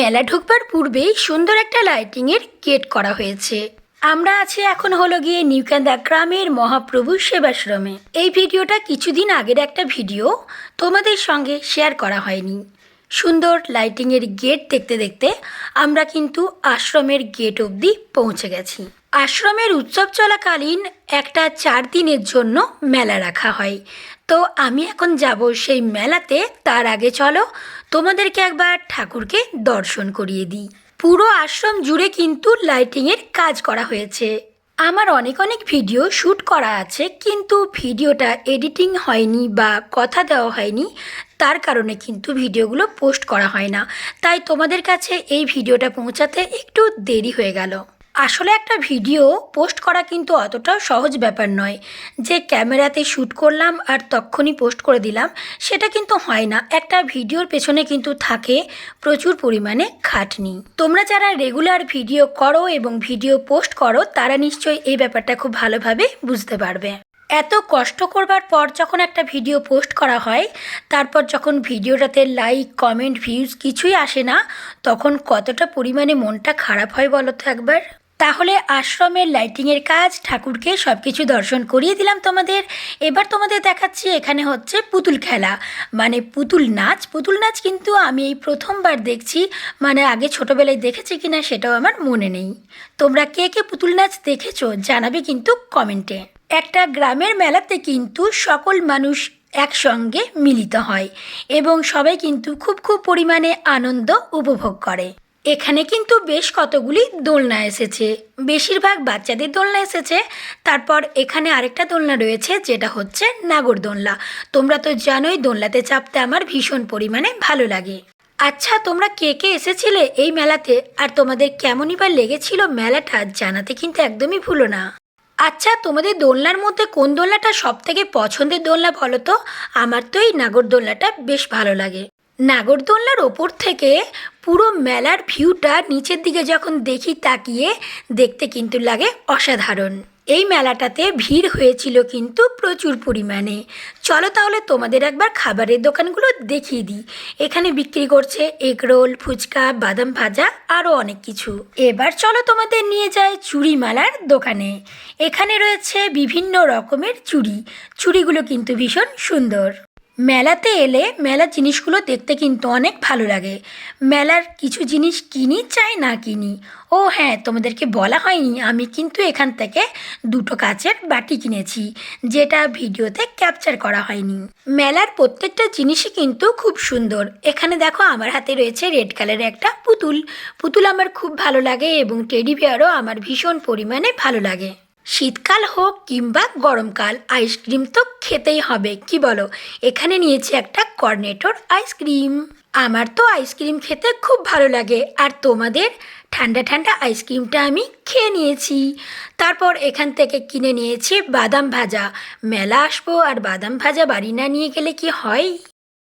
মেলা ঢুকবার পূর্বেই সুন্দর একটা লাইটিংয়ের গেট করা হয়েছে। আমরা আছি এখন হলো গিয়ে নিউকান্দা গ্রামের মহাপ্রভু সেবাশ্রমে। এই ভিডিওটা কিছুদিন আগের একটা ভিডিও, তোমাদের সঙ্গে শেয়ার করা হয়নি। সুন্দর লাইটিংয়ের গেট দেখতে দেখতে আমরা কিন্তু আশ্রমের গেট অবধি পৌঁছে গেছি। আশ্রমের উৎসব চলাকালীন একটা চার দিনের জন্য মেলা রাখা হয়। তো আমি এখন যাব সেই মেলাতে, তার আগে চলো, তোমাদেরকে একবার ঠাকুরকে দর্শন করিয়ে দিই। পুরো আশ্রম জুড়ে কিন্তু লাইটিংয়ের কাজ করা হয়েছে। আমার অনেক অনেক ভিডিও শ্যুট করা আছে, কিন্তু ভিডিওটা এডিটিং হয়নি বা কথা দেওয়া হয়নি, তার কারণে কিন্তু ভিডিওগুলো পোস্ট করা হয় না। তাই তোমাদের কাছে এই ভিডিওটা পৌঁছাতে একটু দেরি হয়ে গেল। আসলে একটা ভিডিও পোস্ট করা কিন্তু অতটাও সহজ ব্যাপার নয়। যে ক্যামেরাতে শ্যুট করলাম আর তখনই পোস্ট করে দিলাম, সেটা কিন্তু হয় না। একটা ভিডিওর পেছনে কিন্তু থাকে প্রচুর পরিমাণে খাটনি। তোমরা যারা রেগুলার ভিডিও করো এবং ভিডিও পোস্ট করো, তারা নিশ্চয়ই এই ব্যাপারটা খুব ভালোভাবে বুঝতে পারবে। এত কষ্ট করবার পর যখন একটা ভিডিও পোস্ট করা হয়, তারপর যখন ভিডিওটাতে লাইক, কমেন্ট, ভিউজ কিছুই আসে না, তখন কতটা পরিমাণে মনটা খারাপ হয় বলো তো একবার? তাহলে আশ্রমের লাইটিংয়ের কাজ, ঠাকুরকে সব কিছু দর্শন করিয়ে দিলাম তোমাদের। এবার তোমাদের দেখাচ্ছি এখানে হচ্ছে পুতুল খেলা। মানে পুতুল নাচ। পুতুল নাচ কিন্তু আমি এই প্রথমবার দেখছি। মানে আগে ছোটোবেলায় দেখেছি কি না সেটাও আমার মনে নেই। তোমরা কে কে পুতুল নাচ দেখেছ জানাবে কিন্তু কমেন্টে। একটা গ্রামের মেলাতে কিন্তু সকল মানুষ একসঙ্গে মিলিত হয় এবং সবাই কিন্তু খুব খুব পরিমাণে আনন্দ উপভোগ করে। এখানে কিন্তু বেশ কতগুলি দোলনা এসেছে। বেশিরভাগ বাচ্চাদের দোলনা এসেছে। তারপর এখানে আরেকটা দোলনা রয়েছে, যেটা হচ্ছে নাগর দোলনা। তোমরা তো জানোই, দোলনাতে চাপতে আমার ভীষণ পরিমাণে ভালো লাগে। আচ্ছা তোমরা কে কে এসেছিলে এই মেলাতে? আর তোমাদের কেমনই বা লেগেছিল মেলাটা জানাতে কিন্তু একদমই ভুলো না। আচ্ছা তোমাদের দোলনার মধ্যে কোন দোলনাটা সব থেকে পছন্দের দোলনা বলো তো? আমার তো এই নাগরদোলনাটা বেশ ভালো লাগে। নাগরদোলনার ওপর থেকে পুরো মেলার ভিউটা নিচের দিকে যখন দেখি তাকিয়ে দেখতে কিন্তু লাগে অসাধারণ। এই মেলাটাতে ভিড় হয়েছিল কিন্তু প্রচুর পরিমাণে। চলো তাহলে তোমাদের একবার খাবারের দোকানগুলো দেখিয়ে দিই। এখানে বিক্রি করছে এগরোল ফুচকা, বাদাম ভাজা, আরও অনেক কিছু। এবার চলো তোমাদের নিয়ে যাই চুড়িমালার দোকানে। এখানে রয়েছে বিভিন্ন রকমের চুড়ি। চুড়িগুলো কিন্তু ভীষণ সুন্দর। মেলাতে এলে মেলার জিনিসগুলো দেখতে কিন্তু অনেক ভালো লাগে। মেলার কিছু জিনিস কিনি, চাই না কিনি। ও হ্যাঁ তোমাদেরকে বলা হয়নি, আমি কিন্তু এখান থেকে দুটো কাচের বাটি কিনেছি, যেটা ভিডিওতে ক্যাপচার করা হয়নি। মেলার প্রত্যেকটা জিনিসই কিন্তু খুব সুন্দর। এখানে দেখো, আমার হাতে রয়েছে রেড কালারের একটা পুতুল। পুতুল আমার খুব ভালো লাগে এবং টেডি বিয়ারও আমার ভীষণ পরিমাণে ভালো লাগে। শীতকাল হোক কিংবা গরমকাল, আইসক্রিম তো খেতেই হবে। কি বলো? এখানে নিয়েছি একটা কর্নেটোর আইসক্রিম। আমার তো আইসক্রিম খেতে খুব ভালো লাগে। আর তোমাদের ঠান্ডা ঠান্ডা আইসক্রিমটা আমি খেয়ে নিয়েছি। তারপর এখান থেকে কিনে নিয়েছি বাদাম ভাজা। মেলা আসব আর বাদাম ভাজা বাড়ি না নিয়ে গেলে কি হয়?